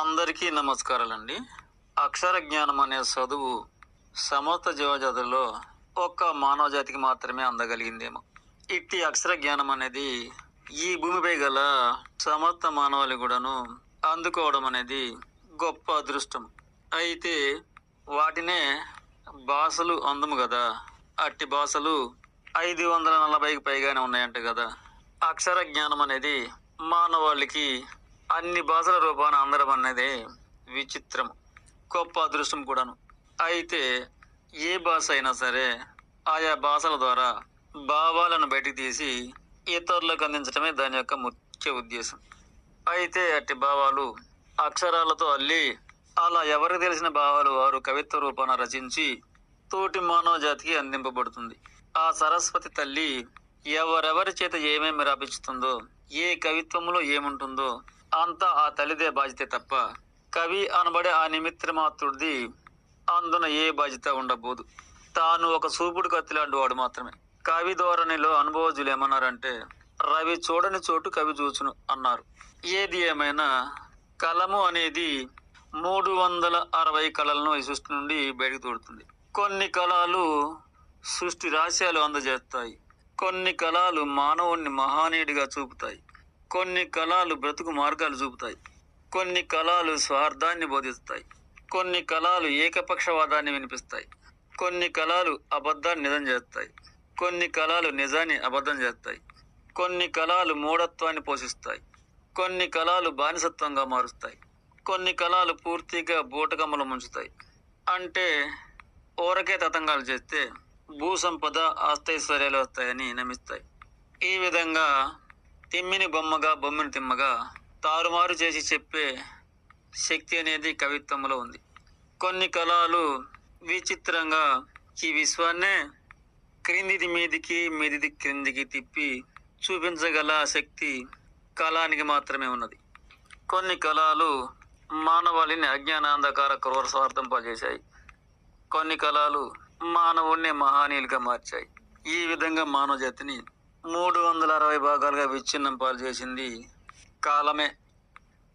అందరికీ నమస్కారాలండి. అక్షర జ్ఞానం అనే చదువు సమస్త జీవజాతుల్లో ఒక్క మానవ జాతికి మాత్రమే అందగలిగిందేమో. ఇట్టి అక్షర జ్ఞానం అనేది ఈ భూమిపై గల సమస్త మానవాళి కూడాను అందుకోవడం అనేది గొప్ప అదృష్టం. అయితే వాటినే భాషలు అందము కదా. అట్టి భాషలు ఐదు వందల నలభైకి పైగానే ఉన్నాయంట కదా. అక్షర జ్ఞానం అనేది మానవాళికి అన్ని భాషల రూపాన అందడం అనేది విచిత్రం గొప్ప అదృష్టం కూడాను. అయితే ఏ భాష అయినా సరే ఆయా భాషల ద్వారా భావాలను బయటికి తీసి ఇతరులకు అందించడమే దాని యొక్క ముఖ్య ఉద్దేశం. అయితే అట్టి భావాలు అక్షరాలతో అల్లి అలా ఎవరికి తెలిసిన భావాలు వారు కవిత్వ రూపాన రచించి తోటి మానవ జాతికి అందింపబడుతుంది. ఆ సరస్వతి తల్లి ఎవరెవరి చేత ఏమేమి రాపించుతుందో ఏ కవిత్వంలో ఏముంటుందో అంతా ఆ తల్లిదే బాధ్యత తప్ప కవి అనబడే ఆ నిమిత్త మాత్రుడిది అందున ఏ బాధ్యత ఉండబోదు. తాను ఒక సూపుడు కత్తి లాంటి వాడు మాత్రమే. కవి ధోరణిలో అనుభవజులు ఏమన్నారంటే రవి చూడని చోటు కవి చూచును అన్నారు. ఏది ఏమైనా కలము అనేది మూడు వందల అరవై కళలను ఈ సృష్టి నుండి బయటకు తోడుతుంది. కొన్ని కళలు సృష్టి రహస్యాలు అందజేస్తాయి. కొన్ని కళలు మానవుణ్ణి మహానీయుడిగా చూపుతాయి. కొన్ని కళలు బ్రతుకు మార్గాలు చూపుతాయి. కొన్ని కళలు స్వార్థాన్ని బోధిస్తాయి. కొన్ని కళలు ఏకపక్షవాదాన్ని వినిపిస్తాయి. కొన్ని కళలు అబద్ధాన్ని నిజం చేస్తాయి. కొన్ని కళలు నిజాన్ని అబద్ధం చేస్తాయి. కొన్ని కళలు మూఢత్వాన్ని పోషిస్తాయి. కొన్ని కళలు బానిసత్వంగా మారుస్తాయి. కొన్ని కళలు పూర్తిగా బూటకమ్మలు ముంచుతాయి. అంటే ఊరకే తతంగాలు చేస్తే భూ సంపద ఆస్తైశ్వర్యాలు వస్తాయని నమ్మిస్తాయి. ఈ విధంగా తిమ్మిని బొమ్మగా బొమ్మిని తిమ్మగా తారుమారు చేసి చెప్పే శక్తి అనేది కవిత్వంలో ఉంది. కొన్ని కళలు విచిత్రంగా ఈ విశ్వాన్నే క్రిందిది మీదికి మీదిది క్రిందికి తిప్పి చూపించగల శక్తి కళానికి మాత్రమే ఉన్నది. కొన్ని కళలు మానవాళిని అజ్ఞానాంధకార క్రూర స్వార్థం పనిచేశాయి కొన్ని కళలు మానవుణ్ణి మహానీయులుగా మార్చాయి. ఈ విధంగా మానవ జాతిని మూడు వందల అరవై భాగాలుగా విచ్ఛిన్నం పాలు చేసింది కాలమే.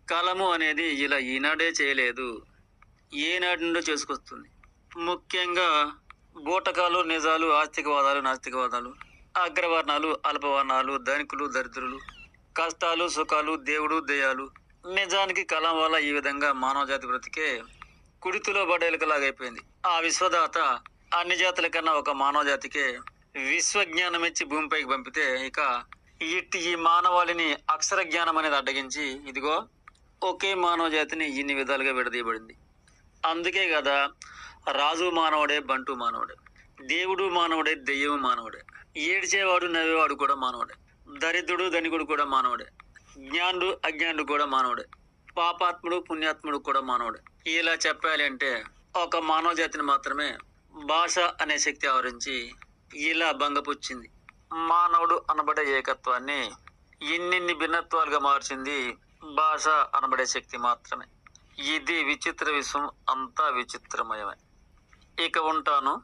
కాలము అనేది ఇలా ఈనాడే చేయలేదు. ఏనాటి నుండో చేసుకొస్తుంది. ముఖ్యంగా బూటకాలు నిజాలు ఆస్తికవాదాలు నాస్తికవాదాలు అగ్రవర్ణాలు అల్పవర్ణాలు ధనికులు దరిద్రులు కష్టాలు సుఖాలు దేవుడు దయాలు. నిజానికి కలం వల్ల ఈ విధంగా మానవ జాతి బ్రతికే కుడితిలో పడేలకలాగైపోయింది. ఆ విశ్వదాత అన్ని జాతుల కన్నా ఒక మానవ జాతికే విశ్వజ్ఞానం ఇచ్చి భూమిపైకి పంపితే ఇక ఇట్టి ఈ మానవాళిని అక్షర జ్ఞానం అనేది అడ్డగించి ఇదిగో ఒకే మానవ జాతిని ఇన్ని విధాలుగా విడదీయబడింది. అందుకే కదా రాజు మానవుడే బంటు మానవుడే దేవుడు మానవుడే దెయ్యం మానవుడే ఏడ్చేవాడు నవ్వేవాడు కూడా మానవుడే దరిద్రుడు ధనికుడు కూడా మానవుడే జ్ఞానుడు అజ్ఞానుడు కూడా మానవుడే పాపాత్ముడు పుణ్యాత్ముడు కూడా మానవుడే. ఇలా చెప్పాలి అంటే ఒక మానవ జాతిని మాత్రమే భాష అనే శక్తి ఆవరించి ఇలా భంగపుచ్చింది. మానవుడు అనబడే ఏకత్వాన్ని ఇన్నిన్ని భిన్నత్వాలుగా మార్చింది భాష అనబడే శక్తి మాత్రమే. ఇది విచిత్ర విశ్వం అంతా విచిత్రమయమే. ఇక ఉంటాను